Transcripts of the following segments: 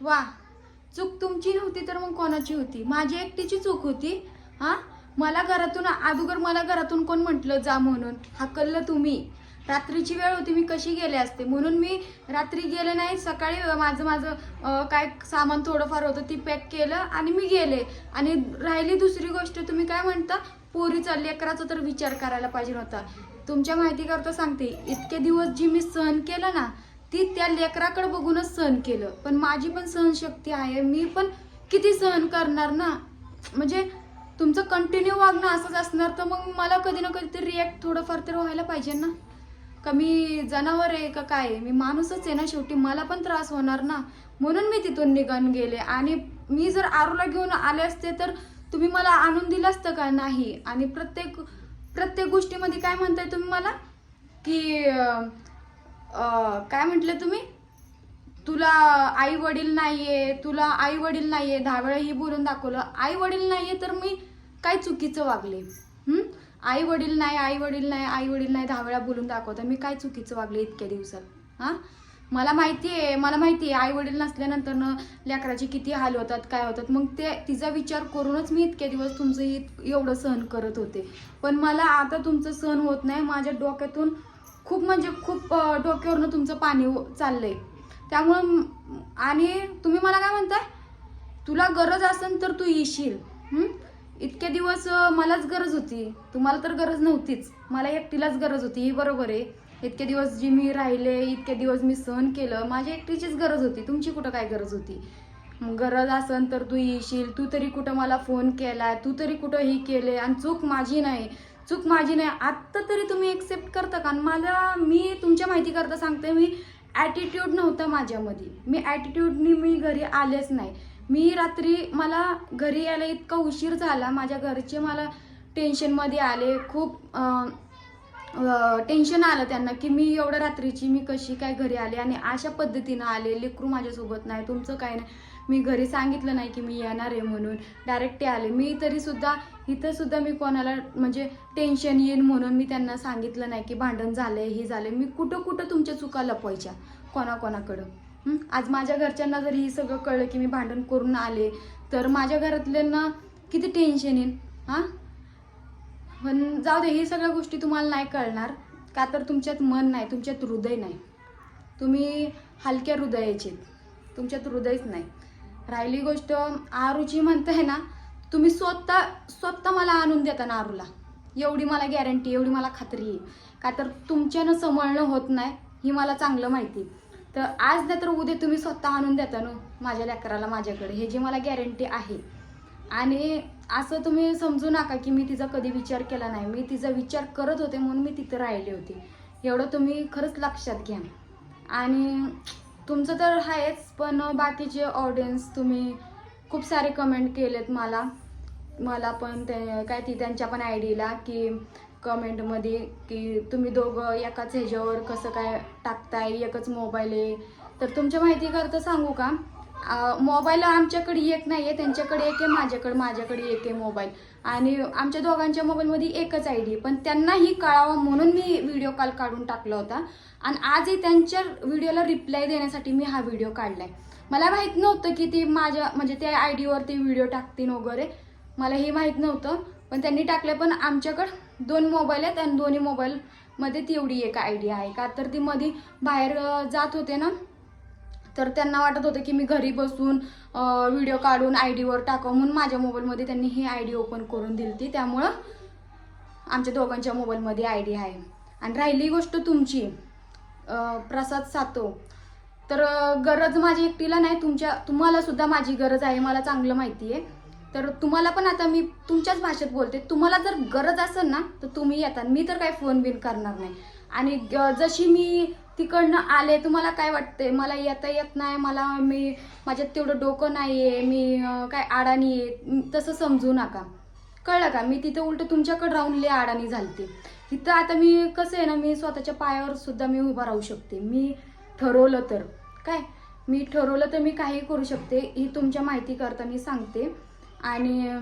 वा चूक तुमची नव्हती तर मग कोणाची होती? माझी एकटीची चूक होती? हा? मला घरातून अगोदर मला घरातून कोण म्हटलं जा म्हणून? हाकललं तुम्ही. रात्रीची वेळ होती मी कशी गेले असते? म्हणून मी रात्री गेले नाही सकाळी माझं माझं काय सामान थोडंफार होतं ती पॅक केलं आणि मी गेले. आणि राहिली दुसरी गोष्ट तुम्ही काय म्हणता? पोरीचा लेकराचा तर विचार करायला पाहिजे होता. तुमच्या माहिती करता सांगते इतके दिवस जी मी सहन केलं ना ती त्या लेकराकडे बघूनच सहन केलं. पण माझी पण सहनशक्ती आहे. मी पण किती सहन करणार ना? म्हणजे तुमचं कंटिन्यू वागणं असंच असणार तर मग मला कधी ना कधी ते रिॲक्ट थोडंफार तर व्हायला पाहिजे ना? का मी जनावर आहे का काय? आहे? मी माणूसच आहे ना शेवटी. मला पण त्रास होणार ना? म्हणून मी तिथून निघून गेले. आणि मी जर आरूला घेऊन आले असते तर तुम्ही मला आणून दिलं असतं का नाही? आणि प्रत्येक प्रत्येक गोष्टीमध्ये काय म्हणताय तुम्ही मला? की काय म्हटलं तुम्ही? तुला आई वडील नाहीये तुला आई वडील नाहीये. दहा वेळा ही बोलून दाखवलं. आई वडील नाहीये तर मी काय चुकीचं वागले? आई वडील नाही आई वडील नाही आई वडील नाही दहा वेळा बोलून दाखवता. मी काय चुकीचं वागले इतक्या दिवसात? हां? मला माहिती आहे मला माहिती आहे आई वडील नसल्यानंतर न लेकराचे किती हाल होतात काय होतात. मग ते तिचा विचार करूनच मी इतके दिवस तुमचं ही एवढं सहन करत होते. पण मला आता तुमचं सहन होत नाही. माझ्या डोक्यातून खूप म्हणजे खूप डोक्यावरनं तुमचं पाणी चाललंय. त्यामुळं आणि तुम्ही मला काय म्हणताय? तुला गरज असेल तर तू येशील. इतके दिवस मलाच गरज होती. तुम्हाला तर गरज नव्हतीच. मला एकटीलाच गरज होती. ही बरोबर आहे. इतके दिवस जी मी राहिले इतके दिवस मी सहन केलं माझ्या एकटीचीच गरज होती. तुमची कुठं काय गरज होती? गरज असेल तर तू येशील. तू तरी कुठं मला फोन केलाय? तू तरी कुठं ही केले आणि चूक माझी नाही. चूक माझी नाही. आत्ता तरी तुम्ही एक्सेप्ट करता का? आणि मला मी तुमच्या माहिती करता सांगते मी ॲटिट्यूड नव्हता माझ्यामध्ये. मी ॲटिट्यूडनी मी घरी आलेच नाही. मी रात्री मला घरी यायला इतका उशीर झाला. माझ्या घरचे मला टेन्शनमध्ये आले. खूप टेन्शन आलं त्यांना की मी एवढ्या रात्रीची मी कशी काय घरी आले? आणि अशा पद्धतीनं आले. लेकरू माझ्यासोबत नाही. तुमचं काय नाही. मी घरी सांगितलं नाही की मी येणार आहे म्हणून. डायरेक्ट ते आले. मी तरी सुद्धा इथं सुद्धा मी कोणाला म्हणजे टेन्शन येईल म्हणून मी त्यांना सांगितलं नाही की भांडण झालंय हे झालंय. मी कुठं कुठं तुमच्या चुका लपवायच्या कोणाकोणाकडं. आज माझ्या घरच्यांना जर हे सगळं कळलं की मी भांडण करून आले तर माझ्या घरातल्यांना किती टेन्शन येईल हां? पण जाऊ दे ही सगळ्या गोष्टी तुम्हाला नाही कळणार. का तर तुमच्यात मन नाही तुमच्यात हृदय नाही. तुम्ही हलक्या हृदयाचे तुमच्यात हृदयच नाही. राहिली गोष्ट आरूची म्हणताय ना तुम्ही स्वतः स्वतः मला आणून देता ना आरूला. एवढी मला गॅरंटी एवढी मला खात्री आहे. का तर तुमच्यानं समळणं होत नाही ही मला चांगलं माहिती तर आज नाही तर उद्या तुम्ही स्वतः आणून देता ना माझ्या लेकराला माझ्याकडे. हे जी मला गॅरंटी आहे. आणि असं तुम्ही समजू नका की मी तिचा कधी विचार केला नाही. मी तिचा विचार करत होते म्हणून मी तिथं राहिले होते. एवढं तुम्ही खरंच लक्षात घ्या. आणि तुमचं तर आहेच पण बाकीचे ऑडियन्स तुम्ही खूप सारे कमेंट केलेत मला. मला पण ते काय ती त्यांच्या पण आय डीला की कमेंटमध्ये की तुम्ही दोघं एकाच ह्याच्यावर कसं काय टाकताय एकच मोबाईल आहे. तर तुमच्या माहिती करता सांगू का? मोबाईल आमच्याकडे एक नाही आहे त्यांच्याकडे एक आहे माझ्याकडे माझ्याकडे एक आहे मोबाईल. आणि आमच्या दोघांच्या मोबाईलमध्ये एकच आय डी पण त्यांनाही कळावा म्हणून मी व्हिडिओ कॉल काढून टाकला होता. आणि आजही त्यांच्या व्हिडिओला रिप्लाय देण्यासाठी मी हा व्हिडिओ काढलाय. मला माहीत नव्हतं की ती माझ्या म्हणजे त्या आय डीवर ते व्हिडिओ टाकतील वगैरे. मला हे माहीत नव्हतं पण त्यांनी टाकलं पण आमच्याकडं दोन मोबाईल आहेत आणि दोन्ही मोबाईलमध्ये तेवढी एक आय डी आहे. का तर ती मध्ये बाहेर जात होते ना तर त्यांना वाटत होतं की मी घरी बसून व्हिडिओ काढून आय डीवर टाकावं म्हणून माझ्या मोबाईलमध्ये त्यांनी ही आय डी ओपन करून दिली ती त्यामुळं आमच्या दोघांच्या मोबाईलमध्ये आय डी आहे. आणि राहिली गोष्ट तुमची प्रसाद सातो तर गरज माझी एकटीला नाही तुमच्या तुम्हाला सुद्धा माझी गरज आहे मला चांगलं माहिती आहे. तर तुम्हाला पण आता मी तुमच्याच भाषेत बोलते. तुम्हाला जर गरज असेल ना तर तुम्ही येता. मी तर काही फोन बिन करणार नाही. आणि ग- जशी मी तिकडनं आले तुम्हाला काय वाटते मला येता येत नाही मला मी माझ्यात तेवढं डोकं नाही आहे मी काय अडाणी आहे तसं समजू नका. कळलं का? मी तिथं उलट तुमच्याकडे राहून लय अडाणी झालते. तिथं आता मी कसं आहे ना मी स्वतःच्या पायावर सुद्धा मी उभा राहू शकते. मी ठरवलं तर. काय? मी ठरवलं तर मी काही करू शकते ही तुमच्या माहिती करता मी सांगते. आणि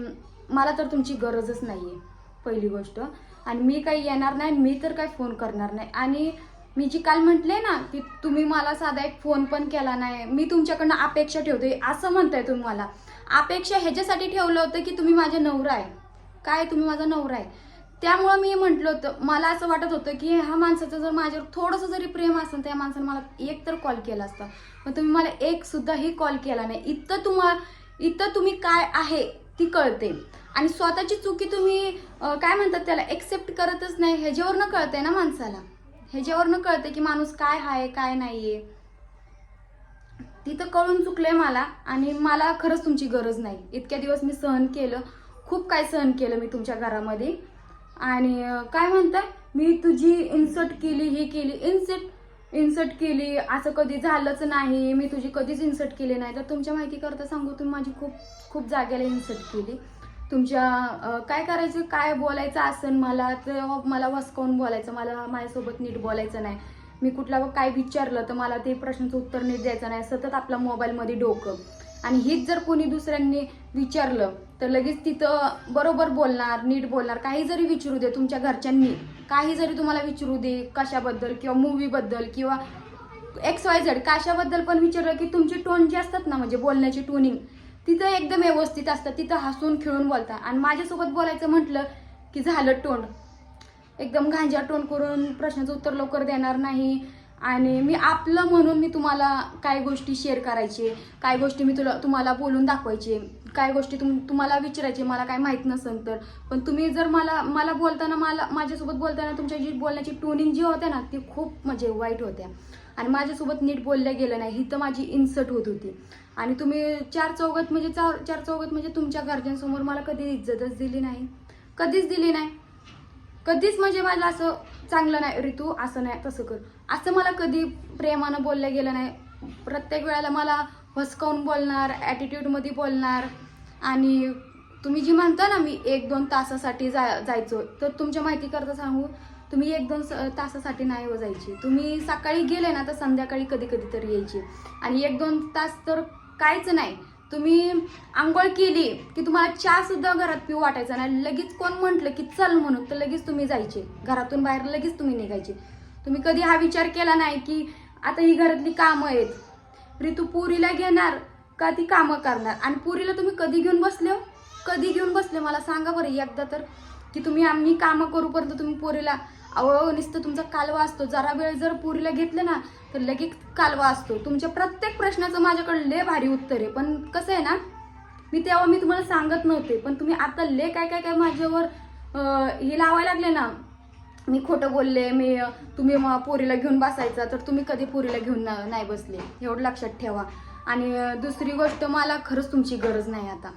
मला तर तुमची गरजच नाही आहे पहिली गोष्ट. आणि मी काही येणार नाही मी तर काही फोन करणार नाही. आणि मी जी काल म्हटले ना की तुम्ही मला साधा एक फोन पण केला नाही. मी तुमच्याकडनं अपेक्षा ठेवते. असं म्हणताय तुम्ही मला. अपेक्षा ह्याच्यासाठी ठेवलं होतं की तुम्ही माझ्या नवरा आहे. काय तुम्ही माझा नवरा आहे? त्यामुळं मी म्हटलं होतं मला असं वाटत होतं की ह्या माणसाचं जर माझ्यावर थोडंसं जरी प्रेम असेल त्या माणसानं मला एक तर कॉल केला असता. पण तुम्ही मला एक सुद्धाही कॉल केला नाही. इथं तुम्हा इथं तुम्ही काय आहे ती कळते. आणि स्वतःची चुकी तुम्ही काय म्हणतात त्याला एक्सेप्ट करतच नाही. ह्याच्यावरनं कळतंय ना माणसाला. ह्याच्यावरनं कळतं की माणूस काय आहे काय नाही आहे तिथं कळून चुकलंय मला आणि मला खरंच तुमची गरज नाही. इतक्या दिवस मी सहन केलं. खूप काय सहन केलं मी तुमच्या घरामध्ये. आणि काय म्हणताय? मी तुझी इन्सर्ट केली हे केली. इन्सर्ट इन्सर्ट केली. असं कधी झालंच नाही. मी तुझी कधीच इन्सर्ट केली नाही. तर तुमच्या माहिती करता सांगू तुम्ही माझी खूप खूप जागेला इन्सर्ट केली. तुमच्या काय करायचं काय बोलायचं असेल मला तर मला वसकावून बोलायचं? मला माझ्यासोबत नीट बोलायचं नाही. मी कुठला काय विचारलं तर मला ते प्रश्नाचं उत्तर नीट द्यायचं नाही. सतत आपल्या मोबाईलमध्ये डोकं. आणि हीच जर कोणी दुसऱ्यांनी विचारलं तर लगेच तिथं बरोबर बोलणार नीट बोलणार. काही जरी विचारू दे तुमच्या घरच्यांनी काही जरी तुम्हाला विचारू दे कशाबद्दल किंवा मूवीबद्दल किंवा एक्स वाय झेड कशाबद्दल पण विचारलं की तुमची टोन जे असतात ना म्हणजे बोलण्याची टोनिंग तिथं एकदम व्यवस्थित असतं. तिथं हसून खेळून बोलतात आणि माझ्यासोबत बोलायचं म्हटलं की झालं तोंड. एकदम घांजा टोन करून प्रश्नाचं उत्तर लवकर देणार नाही. आणि मी आपलं म्हणून मी तुम्हाला काय गोष्टी शेअर करायचे काय गोष्टी मी तुला तुम्हाला बोलून दाखवायचे काय गोष्टी तुम तुम्हाला विचारायचे मला काय माहीत नसेल तर. पण तुम्ही जर मला मला बोलताना मला माझ्यासोबत बोलताना तुमच्या जी बोलण्याची टोनिंग जी होत्या ना ती खूप म्हणजे वाईट होत्या. आणि माझ्यासोबत नीट बोलल्या गेलं नाही ही तर माझी इन्सर्ट होत होती. आणि तुम्ही चार चौघत म्हणजे चार चार चौघत म्हणजे तुमच्या घरच्यांसमोर मला कधी इज्जतच दिली नाही. कधीच दिली नाही. कधीच म्हणजे मला असं चांगलं नाही ऋतू असं नाही तसं कर. असं मला कधी प्रेमानं बोललं गेलं नाही. प्रत्येक वेळेला मला हसकावून बोलणार ॲटिट्यूडमध्ये बोलणार. आणि तुम्ही जी म्हणता ना मी एक दोन तासासाठी जा जायचो तर तुमच्या माहिती करता सांगू तुम्ही एक दोन स- तासासाठी नाही हो जायची. तुम्ही सकाळी गेले ना तर संध्याकाळी कधी कधी तर यायची. आणि एक दोन तास तर काहीच नाही. तुम्ही आंघोळ केली की तुम्हाला चहा सुद्धा घरात पिऊ वाटायचा नाही. लगेच कोण म्हटलं की चल म्हणून तर लगेच तुम्ही जायचे. घरातून बाहेर लगेच तुम्ही निघायचे. तुम्ही कधी हा विचार केला नाही की आता ही घरातली कामं आहेत. ऋतू पुरीला घेणार का ती कामं करणार? आणि पुरीला तुम्ही कधी घेऊन बसले हो? कधी घेऊन बसले? मला सांगा बरं एकदा तर की तुम्ही आम्ही कामं करूपर्यंत तुम्ही पोरीला अहो नुसतं तुमचा कालवा असतो. जरा वेळ जर पुरीला घेतलं ना तर लगेच कालवा असतो. तुमच्या प्रत्येक प्रश्नाचं माझ्याकडे लय भारी उत्तर आहे. पण कसं आहे ना मी तेव्हा मी तुम्हाला सांगत नव्हते पण तुम्ही आता लय काय काय काय माझ्यावर हे लावायला लागले ना. मी खोटं बोलले मी तुम्ही म- पोरीला घेऊन बसायचा तर तुम्ही कधी पोरीला घेऊन नाही बसले. एवढं लक्षात ठेवा. आणि दुसरी गोष्ट मला खरंच तुमची गरज नाही आता.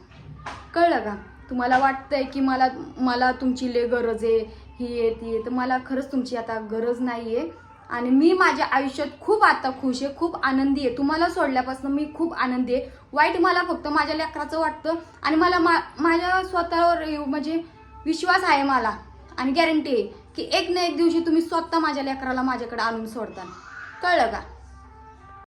कळलं का? तुम्हाला वाटतंय की मला मला तुमची लय गरज आहे ही आहे ती आहे तर मला खरंच तुमची आता गरज नाही आहे आणि मी माझ्या आयुष्यात खूप आता खुश आहे खूप आनंदी आहे. तुम्हाला सोडल्यापासून मी खूप आनंदी आहे. वाईट मला फक्त माझ्या लेकराचं वाटतं आणि मला मा माझ्या स्वतःवर म्हणजे विश्वास आहे मला. आणि गॅरंटी आहे की एक ना एक दिवशी तुम्ही स्वतः माझ्या लेकराला माझ्याकडे आणून सोडता. कळलं का?